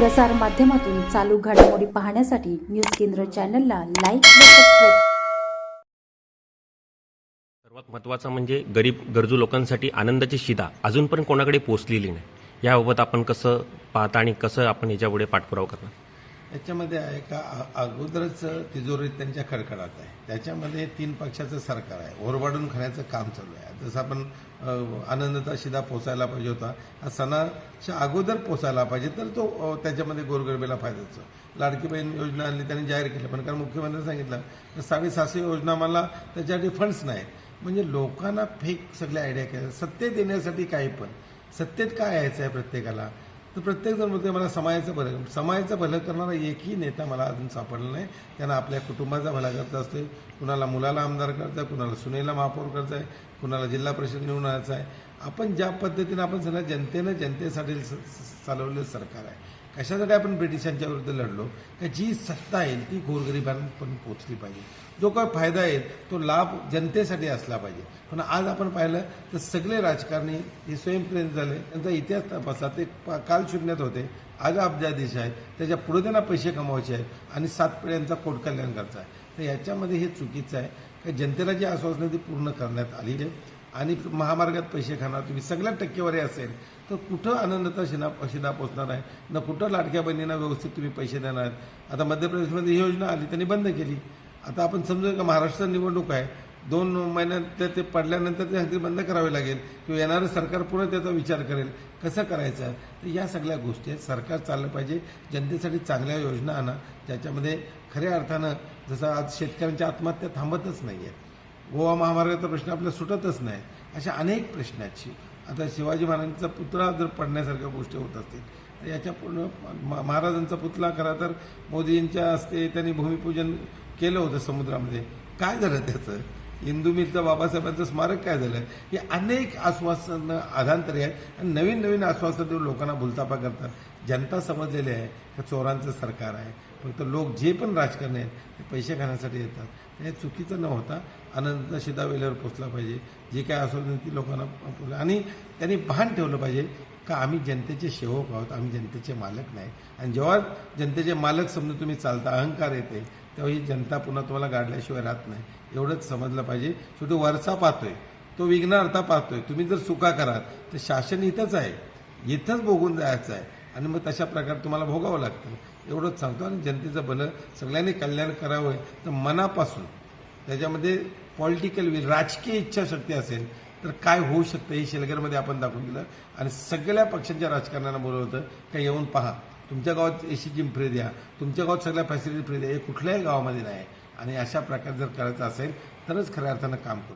प्रसार माध्यमातून चालू घडामोडी पाहण्यासाठी न्यूज केंद्र चॅनलला लाईक व सबस्क्राईब. सर्वात महत्त्वाचं म्हणजे गरीब गरजू लोकांसाठी आनंदाची शिदा अजून पण कोणाकडे पोचलेली नाही. याबाबत आपण कसं पाहता आणि कसं आपण याच्यापुढे पाठपुरावा करणार? याच्यामध्ये आहे का अगोदरच तिजोरीत त्यांच्या खडखडाट आहे. त्याच्यामध्ये तीन पक्षाचं सरकार आहे. ओरबाडून खाण्याचं काम चालू आहे. जसं आपण आनंदता आनंदाचा शिदा पोचायला पाहिजे होता हा सणाच्या अगोदर पोचायला पाहिजे तर तो त्याच्यामध्ये गोरगरबेला फायद्याचं लाडकी बहीण योजना आणली त्यांनी जाहीर केलं. पण कारण मुख्यमंत्र्यांनी सांगितलं तर साडेसहाशे योजना मला त्याच्यासाठी फंड्स नाहीत. म्हणजे लोकांना फेक सगळ्या आयडिया केल्या सत्य येण्यासाठी काही पण. सत्तेत काय यायचं आहे प्रत्येकाला? तर प्रत्येकजण बोलते मला समाजाचं भलं समाजाचं भलं करणारा एकही नेता मला अजून सापडला नाही. त्यांना आपल्या कुटुंबाचा भला करता असतोय. कुणाला मुलाला आमदार करताय कुणाला सुनेला महापौर करताय कुणाला जिल्हा परिषद निवडून आणायचं आहे. आपण ज्या पद्धतीनं आपण सगळ्या जनतेनं जनतेसाठी स- चालवलेलं सरकार आहे कशासाठी आपण ब्रिटिशांच्या विरुद्ध लढलो? का जी सत्ता येईल ती गोरगरिबांपर्यंत पोचली पाहिजे. जो काय फायदा येईल तो लाभ जनतेसाठी असला पाहिजे. पण आज आपण पाहिलं तर सगळे राजकारणी हे स्वयंप्रेरित झाले. त्यांचा इतिहास तपासला ते काल शून्यात होते. आज अब्जाधीश आहे त्याच्या पुढे त्यांना पैसे कमवायचे आहेत आणि सात पिढ्यांचा कोटकल्याण करायचा आहे. तर याच्यामध्ये हे चुकीचं आहे. का जनतेला जी आश्वासनं ती पूर्ण करण्यात आली आहे आणि महामार्गात पैसे खाणार तुम्ही सगळ्यात टक्केवारी असेल तर कुठं आनंदाचा शिना शिदा पोचणार आहे ना कुठं लाडक्या बहिणींना व्यवस्थित तुम्ही पैसे देणार. आहेत आता मध्य प्रदेशमध्ये ही योजना आली त्यांनी बंद केली. आता आपण समजू का महाराष्ट्र निवडणूक आहे. दोन महिन्यात ते- ते पडल्यानंतर ते अगदी बंद करावे लागेल. किंवा येणारं सरकार पुन्हा त्याचा विचार करेल. कसं करायचं? तर या सगळ्या गोष्टी आहेत. सरकार चाललं पाहिजे. जनतेसाठी चांगल्या योजना आणा. ज्याच्यामध्ये खऱ्या अर्थानं जसं आज शेतकऱ्यांच्या आत्महत्या थांबतच नाही आहेत गोवा महामार्गाचा प्रश्न आपल्या सुटतच नाही. अशा अनेक प्रश्न आहेत शि- आता शिवाजी महाराजांचा पुतळा जर पडण्यासारख्या गोष्टी होत असतील तर याच्या पूर्ण म- महाराजांचा पुतळा खरा तर मोदींच्या हस्ते त्यांनी भूमिपूजन केलं होतं समुद्रामध्ये. काय झालं त्याचं? हिंदू बाबासाहेबांचं स्मारक काय झालं हे अनेक आश्वासनं आधांतरे आहेत आणि नवीन नवीन आश्वासनं देऊन लोकांना भुलतापा करतात. जनता समजलेली आहे का चोरांचं सरकार आहे. फक्त लोक जे पण राजकारणी आहेत ते पैसे खाण्यासाठी येतात. हे चुकीचं न होता आनंदाचा शिदा वेळेवर पोचला पाहिजे. जे काय आश्वासन ती लोकांना आणि त्यांनी भान ठेवलं पाहिजे का आम्ही जनतेचे सेवक आहोत आम्ही जनतेचे मालक नाही. आणि जेव्हा जनतेचे मालक समजा तुम्ही चालता अहंकार येते तेव्हा ही जनता पुन्हा तुम्हाला गाडल्याशिवाय राहत नाही. एवढंच समजलं पाहिजे. शेवटी वरचा पाहतोय. तो विघ्नार्था पाहतोय. तुम्ही जर चुका कराल तर शासन इथंच आहे. इथंच भोगून जायचं आहे. आणि मग तशा प्रकारे तुम्हाला भोगावं लागतं एवढंच सांगतो आणि जनतेचं भलं सगळ्यांनी कल्याण करावं तर मनापासून. त्याच्यामध्ये पॉलिटिकल विल राजकीय इच्छाशक्ती असेल तर काय होऊ शकतं हे शेलगरमध्ये आपण दाखवून दिलं. आणि सगळ्या पक्षांच्या राजकारण्यांना बोलवलं का येऊन पहा. तुमच्या गावात ए सी जिम फ्री द्या. तुमच्या गावात सगळ्या फॅसिलिटी फ्री द्या. हे कुठल्याही गावामध्ये नाही. आणि अशा प्रकारे जर करायचं असेल तरच खऱ्या अर्थानं काम करू.